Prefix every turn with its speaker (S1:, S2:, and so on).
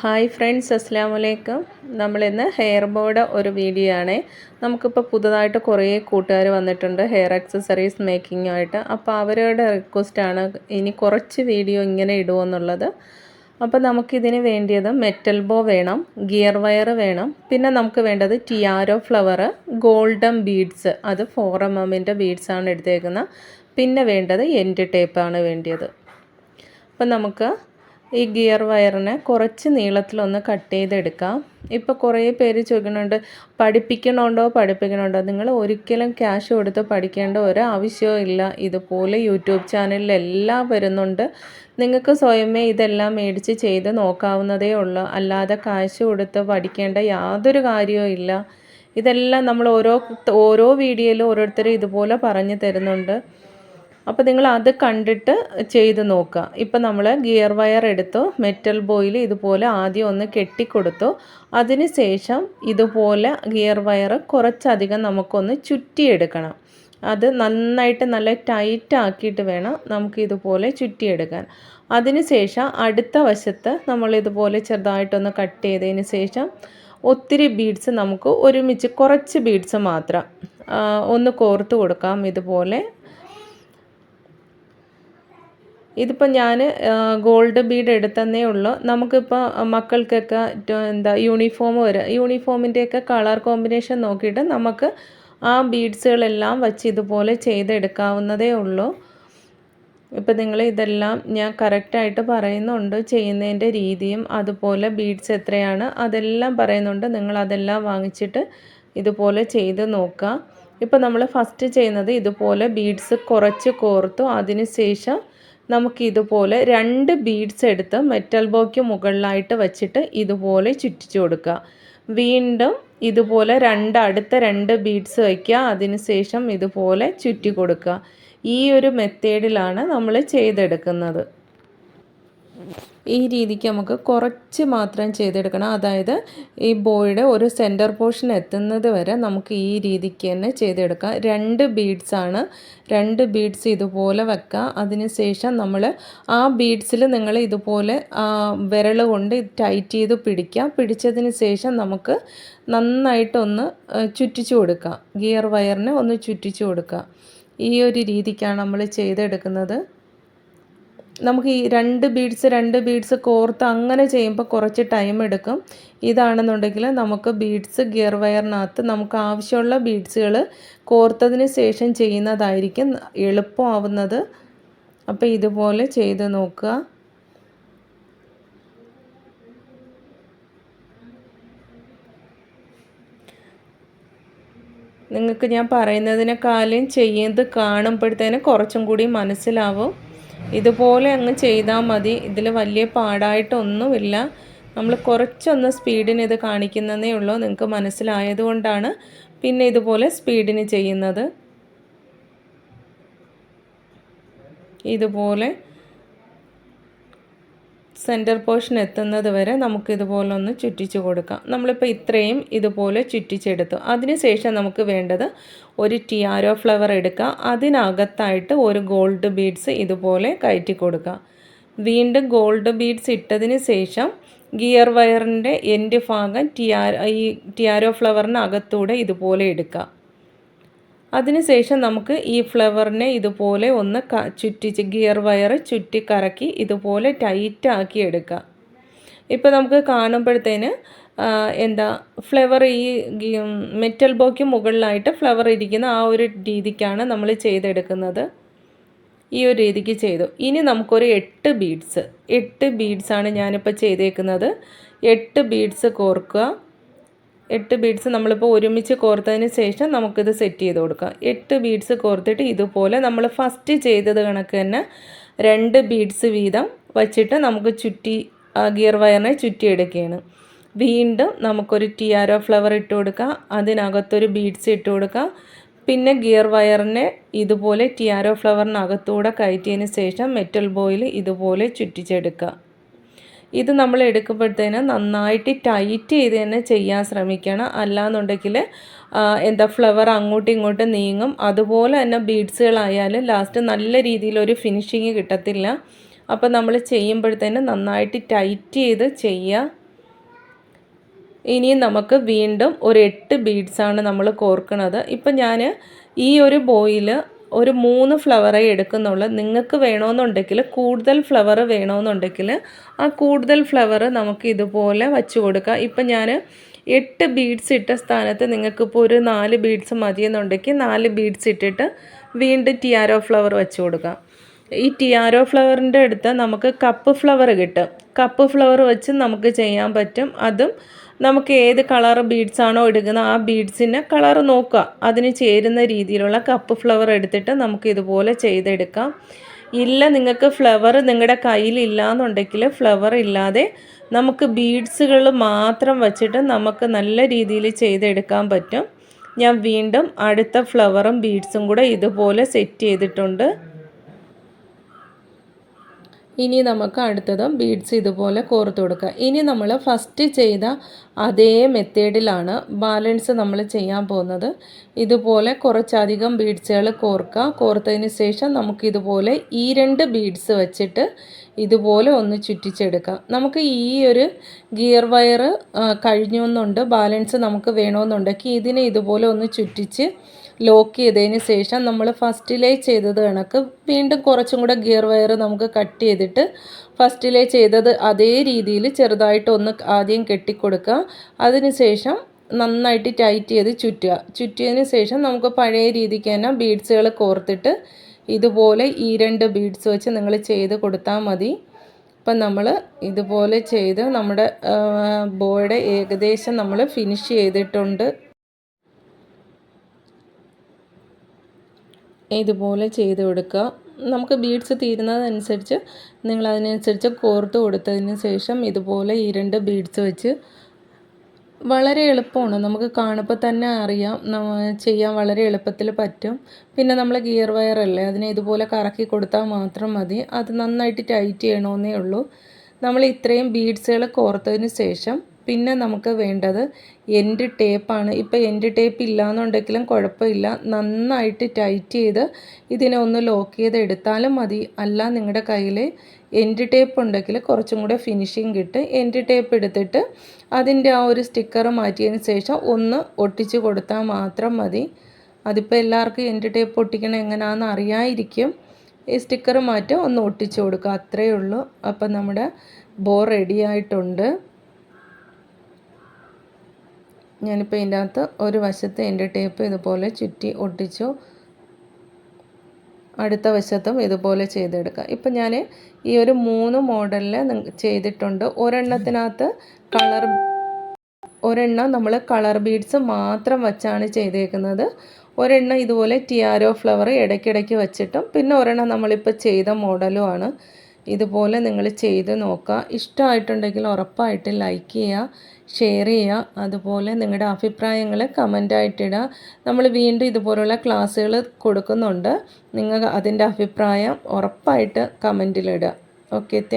S1: Hi friends അസ്സാം വലൈക്കും നമ്മളിന്ന് ഹെയർ ബോർഡ് ഒരു വീഡിയോ ആണ് നമുക്കിപ്പോൾ പുതുതായിട്ട് കുറേ കൂട്ടുകാർ വന്നിട്ടുണ്ട് ഹെയർ ആക്സസറീസ് മേക്കിങ്ങുമായിട്ട് അപ്പോൾ അവരുടെ റിക്വസ്റ്റാണ് ഇനി കുറച്ച് വീഡിയോ ഇങ്ങനെ ഇടുമെന്നുള്ളത് അപ്പോൾ നമുക്കിതിന് വേണ്ടിയത് മെറ്റൽ ബോ വേണം ഗിയർ വയർ വേണം. പിന്നെ നമുക്ക് വേണ്ടത് ടിയാരോ ഫ്ലവർ ഗോൾഡൻ ബീഡ്സ് അത് ഫോർ എം എമ്മിന്റെ ബീഡ്സാണ് എടുത്തേക്കുന്നത് പിന്നെ വേണ്ടത് എൻഡ് ടേപ്പാണ് വേണ്ടിയത്. അപ്പം നമുക്ക് ഈ ഗിയർ വയറിനെ കുറച്ച് നീളത്തിലൊന്ന് കട്ട് ചെയ്തെടുക്കാം. ഇപ്പോൾ കുറേ പേര് ചോദിക്കുന്നുണ്ട് പഠിപ്പിക്കണമുണ്ടോ പഠിപ്പിക്കണമുണ്ടോ നിങ്ങൾ ഒരിക്കലും ക്യാഷ് കൊടുത്ത് പഠിക്കേണ്ട ഒരു ഇല്ല. ഇതുപോലെ യൂട്യൂബ് ചാനലിൽ എല്ലാം വരുന്നുണ്ട്. നിങ്ങൾക്ക് സ്വയമേ ഇതെല്ലാം മേടിച്ച് ചെയ്ത് നോക്കാവുന്നതേ ഉള്ളൂ. അല്ലാതെ കാശ് കൊടുത്ത് പഠിക്കേണ്ട യാതൊരു കാര്യവും ഇല്ല. ഇതെല്ലാം നമ്മൾ ഓരോ ഓരോ വീഡിയോയിലും ഓരോരുത്തരും ഇതുപോലെ പറഞ്ഞു തരുന്നുണ്ട്. അപ്പോൾ നിങ്ങൾ അത് കണ്ടിട്ട് ചെയ്ത് നോക്കുക. ഇപ്പോൾ നമ്മൾ ഗിയർ വയർ എടുത്തു മെറ്റൽ ബോയിൽ ഇതുപോലെ ആദ്യം ഒന്ന് കെട്ടിക്കൊടുത്തു. അതിന് ശേഷം ഇതുപോലെ ഗിയർ വയർ കുറച്ചധികം നമുക്കൊന്ന് ചുറ്റിയെടുക്കണം. അത് നന്നായിട്ട് നല്ല ടൈറ്റ് ആക്കിയിട്ട് വേണം നമുക്ക് ഇതുപോലെ ചുറ്റിയെടുക്കാൻ. അതിനുശേഷം അടുത്ത വശത്ത് നമ്മൾ ഇതുപോലെ ചെറുതായിട്ടൊന്ന് കട്ട് ചെയ്തതിന് ശേഷം ഒത്തിരി ബീഡ്സ് നമുക്ക് ഒരുമിച്ച് കുറച്ച് ബീഡ്സ് മാത്രം ഒന്ന് കോർത്ത് കൊടുക്കാം ഇതുപോലെ. ഇതിപ്പോൾ ഞാൻ ഗോൾഡ് ബീഡ് എടുത്തന്നേ ഉള്ളൂ. നമുക്കിപ്പോൾ മക്കൾക്കൊക്കെ എന്താ യൂണിഫോം വരെ യൂണിഫോമിന്റെയൊക്കെ കളർ കോമ്പിനേഷൻ നോക്കിയിട്ട് നമുക്ക് ആ ബീഡ്സുകളെല്ലാം വച്ച് ഇതുപോലെ ചെയ്തെടുക്കാവുന്നതേ ഉള്ളൂ. ഇപ്പം നിങ്ങൾ ഇതെല്ലാം ഞാൻ കറക്റ്റായിട്ട് പറയുന്നുണ്ട്. ചെയ്യുന്നതിന്റെ രീതിയും അതുപോലെ ബീഡ്സ് എത്രയാണ് അതെല്ലാം പറയുന്നുണ്ട്. നിങ്ങൾ അതെല്ലാം വാങ്ങിച്ചിട്ട് ഇതുപോലെ ചെയ്ത് നോക്കുക. ഇപ്പം നമ്മൾ ഫസ്റ്റ് ചെയ്യുന്നത് ഇതുപോലെ ബീഡ്സ് കുറച്ച് കോർത്തു. അതിന് ശേഷം നമുക്ക് ഇതുപോലെ രണ്ട് ബീഡ്സ് എടുത്ത് മെറ്റൽ ബോയ്ക്ക് മുകളിലായിട്ട് വെച്ചിട്ട് ഇതുപോലെ ചുറ്റിച്ചു കൊടുക്കുക. വീണ്ടും ഇതുപോലെ രണ്ട് അടുത്ത രണ്ട് ബീഡ്സ് വയ്ക്കുക അതിനുശേഷം ഇതുപോലെ ചുറ്റി കൊടുക്കുക. ഈ ഒരു മെത്തേഡിലാണ് നമ്മൾ ചെയ്തെടുക്കുന്നത്. ഈ രീതിക്ക് നമുക്ക് കുറച്ച് മാത്രം ചെയ്തെടുക്കണം. അതായത് ഈ ബോയുടെ ഒരു സെന്റർ പോർഷൻ എത്തുന്നത് വരെ നമുക്ക് ഈ രീതിക്ക് തന്നെ ചെയ്തെടുക്കാം. രണ്ട് ബീഡ്സാണ് രണ്ട് ബീഡ്സ് ഇതുപോലെ വെക്കുക അതിനുശേഷം നമ്മൾ ആ ബീഡ്സിൽ നിങ്ങൾ ഇതുപോലെ വിരൽ കൊണ്ട് ടൈറ്റ് ചെയ്ത് പിടിക്കാം. പിടിച്ചതിന് ശേഷം നമുക്ക് നന്നായിട്ടൊന്ന് ചുറ്റിച്ചു കൊടുക്കുക ഗിയർ വയറിനെ ഒന്ന് ചുറ്റിച്ചു കൊടുക്കുക ഈ ഒരു രീതിക്കാണ് നമ്മൾ ചെയ്തെടുക്കുന്നത്. നമുക്ക് ഈ രണ്ട് ബീഡ്സ് രണ്ട് ബീഡ്സ് കോർത്ത് അങ്ങനെ ചെയ്യുമ്പോൾ കുറച്ച് ടൈം എടുക്കും. ഇതാണെന്നുണ്ടെങ്കിൽ നമുക്ക് ബീഡ്സ് ഗിയർ വയറിനകത്ത് നമുക്ക് ആവശ്യമുള്ള ബീഡ്സുകൾ കോർത്തതിന് ശേഷം ചെയ്യുന്നതായിരിക്കും എളുപ്പമാവുന്നത്. അപ്പോൾ ഇതുപോലെ ചെയ്ത് നോക്കുക. നിങ്ങൾക്ക് ഞാൻ പറയുന്നതിനേക്കാളും ചെയ്യുന്നത് കാണുമ്പോഴത്തേന് കുറച്ചും കൂടി മനസ്സിലാവും. ഇതുപോലെ അങ്ങ് ചെയ്താൽ മതി. ഇതിൽ വലിയ പാടായിട്ടൊന്നുമില്ല. നമ്മൾ കുറച്ചൊന്ന് സ്പീഡിന് ഇത് കാണിക്കുന്നതേ ഉള്ളൂ. നിങ്ങൾക്ക് മനസ്സിലായതുകൊണ്ടാണ് പിന്നെ ഇതുപോലെ സ്പീഡിന് ചെയ്യുന്നത്. ഇതുപോലെ സെന്റർ പോർഷൻ എത്തുന്നത് വരെ നമുക്കിതുപോലെ ഒന്ന് ചുറ്റിച്ച് കൊടുക്കാം. നമ്മളിപ്പോൾ ഇത്രയും ഇതുപോലെ ചുറ്റിച്ചെടുത്തു. അതിനുശേഷം നമുക്ക് വേണ്ടത് ഒരു ടിയാരോ ഫ്ലവർ എടുക്കുക അതിനകത്തായിട്ട് ഒരു ഗോൾഡ് ബീഡ്സ് ഇതുപോലെ കയറ്റി കൊടുക്കുക വീണ്ടും ഗോൾഡ് ബീഡ്സ് ഇട്ടതിന് ശേഷം ഗിയർ വയറിന്റെ എൻഡ് ഭാഗം ടിയാ ഈ ടിയാരോ ഫ്ലവറിനകത്തൂടെ ഇതുപോലെ എടുക്കുക അതിനുശേഷം നമുക്ക് ഈ ഫ്ലവറിനെ ഇതുപോലെ ഒന്ന് ചുറ്റിച്ച് ഗിയർ വയർ ചുറ്റി കറക്കി ഇതുപോലെ ടൈറ്റാക്കി എടുക്കുക ഇപ്പോൾ നമുക്ക് കാണുമ്പോഴത്തേന് എന്താ ഫ്ലവർ ഈ മെറ്റൽ ബോയ്ക്ക് മുകളിലായിട്ട് ഫ്ലവർ ഇരിക്കുന്ന ആ ഒരു രീതിക്കാണ് നമ്മൾ ചെയ്തെടുക്കുന്നത്. ഈ ഒരു രീതിക്ക് ചെയ്തു. ഇനി നമുക്കൊരു എട്ട് ബീഡ്സ് എട്ട് ബീഡ്സാണ് ഞാനിപ്പോൾ ചെയ്തേക്കുന്നത്. എട്ട് ബീഡ്സ് കോർക്കുക. എട്ട് ബീഡ്സ് നമ്മളിപ്പോൾ ഒരുമിച്ച് കോർത്തതിന് ശേഷം നമുക്കിത് സെറ്റ് ചെയ്ത് കൊടുക്കാം. എട്ട് ബീഡ്സ് കോർത്തിട്ട് ഇതുപോലെ നമ്മൾ ഫസ്റ്റ് ചെയ്തത് കണക്ക് തന്നെ രണ്ട് ബീഡ്സ് വീതം വച്ചിട്ട് നമുക്ക് ചുറ്റി ഗിയർ വയറിനെ ചുറ്റിയെടുക്കുകയാണ്. വീണ്ടും നമുക്കൊരു ടിയാരോ ഫ്ലവർ ഇട്ട് കൊടുക്കാം. അതിനകത്തൊരു ബീഡ്സ് ഇട്ട് കൊടുക്കാം. പിന്നെ ഗിയർ വയറിനെ ഇതുപോലെ ടിയാരോ ഫ്ലവറിനകത്തൂടെ കയറ്റിയതിന് ശേഷം മെറ്റൽ ബോയിൽ ഇതുപോലെ ചുറ്റിച്ചെടുക്കുക. ഇത് നമ്മൾ എടുക്കുമ്പോഴത്തേന് നന്നായിട്ട് ടൈറ്റ് ചെയ്ത് തന്നെ ചെയ്യാൻ ശ്രമിക്കണം. അല്ലാന്നുണ്ടെങ്കിൽ എന്താ ഫ്ലവർ അങ്ങോട്ടും ഇങ്ങോട്ടും നീങ്ങും. അതുപോലെ തന്നെ ബീഡ്സുകളായാലും ലാസ്റ്റ് നല്ല രീതിയിലൊരു ഫിനിഷിങ് കിട്ടത്തില്ല. അപ്പോൾ നമ്മൾ ചെയ്യുമ്പോഴത്തേന് നന്നായിട്ട് ടൈറ്റ് ചെയ്ത് ചെയ്യുക ഇനിയും നമുക്ക് വീണ്ടും ഒരു എട്ട് ബീഡ്സാണ് നമ്മൾ കോർക്കുന്നത്. ഇപ്പം ഞാൻ ഈ ഒരു ബോയിൽ ഒരു മൂന്ന് ഫ്ലവറേ എടുക്കുന്നുള്ളൂ. നിങ്ങൾക്ക് വേണമെന്നുണ്ടെങ്കിൽ കൂടുതൽ ഫ്ലവർ വേണമെന്നുണ്ടെങ്കിൽ ആ കൂടുതൽ ഫ്ലവർ നമുക്ക് ഇതുപോലെ വച്ച് കൊടുക്കാം. ഇപ്പം ഞാൻ എട്ട് ബീഡ്സ് ഇട്ട സ്ഥാനത്ത് നിങ്ങൾക്കിപ്പോൾ ഒരു നാല് ബീഡ്സ് മതിയെന്നുണ്ടെങ്കിൽ നാല് ബീഡ്സ് ഇട്ടിട്ട് വീണ്ടും ടിയാരോ ഫ്ലവർ വെച്ച് കൊടുക്കാം. ഈ ടിയാരോ ഫ്ലവറിന്റെ അടുത്ത് നമുക്ക് കപ്പ് ഫ്ലവർ കിട്ടും. കപ്പ് ഫ്ലവർ വെച്ച് നമുക്ക് ചെയ്യാൻ പറ്റും. അതും നമുക്ക് ഏത് കളർ ബീഡ്സ് ആണോ എടുക്കുന്നത് ആ ബീഡ്സിന്റെ കളർ നോക്കുക. അതിന് ചേരുന്ന രീതിയിലുള്ള കപ്പ് ഫ്ലവർ എടുത്തിട്ട് നമുക്ക് ഇതുപോലെ ചെയ്തെടുക്കാം. ഇല്ല നിങ്ങൾക്ക് ഫ്ലവർ നിങ്ങളുടെ കയ്യിൽ ഇല്ലയെന്നുണ്ടെങ്കിൽ ഫ്ലവർ ഇല്ലാതെ നമുക്ക് ബീഡ്സുകൾ മാത്രം വച്ചിട്ട് നമുക്ക് നല്ല രീതിയിൽ ചെയ്തെടുക്കാൻ പറ്റും. ഞാൻ വീണ്ടും അടുത്ത ഫ്ലവറും ബീഡ്സും കൂടെ ഇതുപോലെ സെറ്റ് ചെയ്തിട്ടുണ്ട്. ഇനി നമുക്ക് അടുത്തതും ബീഡ്സ് ഇതുപോലെ കോർത്ത് കൊടുക്കുക ഇനി നമ്മൾ ഫസ്റ്റ് ചെയ്ത അതേ മെത്തേഡിലാണ് ബാലൻസ് നമ്മൾ ചെയ്യാൻ പോകുന്നത്. ഇതുപോലെ കുറച്ചധികം ബീഡ്സുകൾ കോർക്കുക. കോർത്തതിന് ശേഷം നമുക്കിതുപോലെ ഈ രണ്ട് ബീഡ്സ് വച്ചിട്ട് ഇതുപോലെ ഒന്ന് ചുറ്റിച്ചെടുക്കാം. നമുക്ക് ഈ ഒരു ഗിയർ വയർ കഴിഞ്ഞു എന്നുണ്ട്. ബാലൻസ് നമുക്ക് വേണമെന്നുണ്ടെങ്കിൽ ഇതിനെ ഇതുപോലെ ഒന്ന് ചുറ്റിച്ച് ലോക്ക് ചെയ്തതിന് ശേഷം നമ്മൾ ഫസ്റ്റിലേ ചെയ്തത് കണക്ക് വീണ്ടും കുറച്ചും കൂടെ ഗിയർ വയർ നമുക്ക് കട്ട് ചെയ്തിട്ട് ഫസ്റ്റിലേ ചെയ്തത് അതേ രീതിയിൽ ചെറുതായിട്ട് ഒന്ന് ആദ്യം കെട്ടിക്കൊടുക്കുക. അതിന് ശേഷം നന്നായിട്ട് ടൈറ്റ് ചെയ്ത് ചുറ്റുക. ചുറ്റിയതിന് ശേഷം നമുക്ക് പഴയ രീതിക്ക് തന്നെ ബീഡ്സുകൾ കോർത്തിട്ട് ഇതുപോലെ ഈ രണ്ട് ബീഡ്സ് വെച്ച് നിങ്ങൾ ചെയ്ത് കൊടുത്താൽ മതി. അപ്പം നമ്മൾ ഇതുപോലെ ചെയ്ത് നമ്മുടെ ബോയുടെ ഏകദേശം നമ്മൾ ഫിനിഷ് ചെയ്തിട്ടുണ്ട്. ഇതുപോലെ ചെയ്ത് കൊടുക്കുക. നമുക്ക് ബീഡ്സ് തീരുന്നതനുസരിച്ച് നിങ്ങൾ അതിനനുസരിച്ച് കോർത്ത് കൊടുത്തതിന് ശേഷം ഇതുപോലെ ഈ രണ്ട് ബീഡ്സ് വെച്ച് വളരെ എളുപ്പമാണ്. നമുക്ക് കാണുമ്പോൾ തന്നെ അറിയാം. ചെയ്യാൻ വളരെ എളുപ്പത്തിൽ പറ്റും. പിന്നെ നമ്മൾ ഗിയർ വയറല്ലേ അതിനെ ഇതുപോലെ കറക്കി കൊടുത്താൽ മാത്രം മതി. അത് നന്നായിട്ട് ടൈറ്റ് ചെയ്യണമെന്നേ ഉള്ളൂ. നമ്മൾ ഇത്രയും ബീഡ്സുകൾ കോർത്തതിന് ശേഷം പിന്നെ നമുക്ക് വേണ്ടത് എൻഡ് ടേപ്പാണ്. ഇപ്പോൾ എൻഡ് ടേപ്പ് ഇല്ലാന്നുണ്ടെങ്കിലും കുഴപ്പമില്ല. നന്നായിട്ട് ടൈറ്റ് ചെയ്ത് ഇതിനെ ഒന്ന് ലോക്ക് ചെയ്ത് എടുത്താലും മതി. അല്ല നിങ്ങളുടെ കയ്യിൽ എൻഡ് ടേപ്പ് ഉണ്ടെങ്കിൽ കുറച്ചും കൂടെ ഫിനിഷിങ് കിട്ടും. എൻഡ് ടേപ്പ് എടുത്തിട്ട് അതിന്റെ ആ ഒരു സ്റ്റിക്കർ മാറ്റിയതിന് ശേഷം ഒന്ന് ഒട്ടിച്ച് കൊടുത്താൽ മാത്രം മതി. അതിപ്പോൾ എല്ലാവർക്കും എൻഡ് ടേപ്പ് ഒട്ടിക്കണം എങ്ങനെയാണെന്ന് അറിയാതിരിക്കും. ഈ സ്റ്റിക്കർ മാറ്റി ഒന്ന് ഒട്ടിച്ച് കൊടുക്കുക അത്രയേ ഉള്ളൂ. അപ്പം നമ്മുടെ ബോ റെഡി ആയിട്ടുണ്ട്. ഞാനിപ്പോൾ ഇതിന്റെ അകത്ത് ഒരു വശത്ത് എന്റെ ടേപ്പ് ഇതുപോലെ ചുറ്റി ഒട്ടിച്ചു. അടുത്ത വശത്തും ഇതുപോലെ ചെയ്തെടുക്കുക ഇപ്പം ഞാൻ ഈ ഒരു മൂന്ന് മോഡലിൽ ചെയ്തിട്ടുണ്ട്. ഒരെണ്ണത്തിനകത്ത് കളർ ഒരെണ്ണം നമ്മൾ കളർ ബീഡ്സ് മാത്രം വച്ചാണ് ചെയ്തേക്കുന്നത്. ഒരെണ്ണം ഇതുപോലെ ടിയാരോ ഫ്ലവർ ഇടയ്ക്കിടയ്ക്ക് വച്ചിട്ടും പിന്നെ ഒരെണ്ണം നമ്മളിപ്പോൾ ചെയ്ത മോഡലുമാണ് ഇതുപോലെ നിങ്ങൾ ചെയ്ത് നോക്കുക. ഇഷ്ടമായിട്ടുണ്ടെങ്കിൽ ഉറപ്പായിട്ട് ലൈക്ക് ചെയ്യുക ഷെയർ ചെയ്യുക. അതുപോലെ നിങ്ങളുടെ അഭിപ്രായങ്ങൾ കമന്റായിട്ടിടുക നമ്മൾ വീണ്ടും ഇതുപോലുള്ള ക്ലാസ്സുകൾ കൊടുക്കുന്നുണ്ട്. നിങ്ങൾ അതിന്റെ അഭിപ്രായം ഉറപ്പായിട്ട് കമന്റിലിടുക ഓക്കെ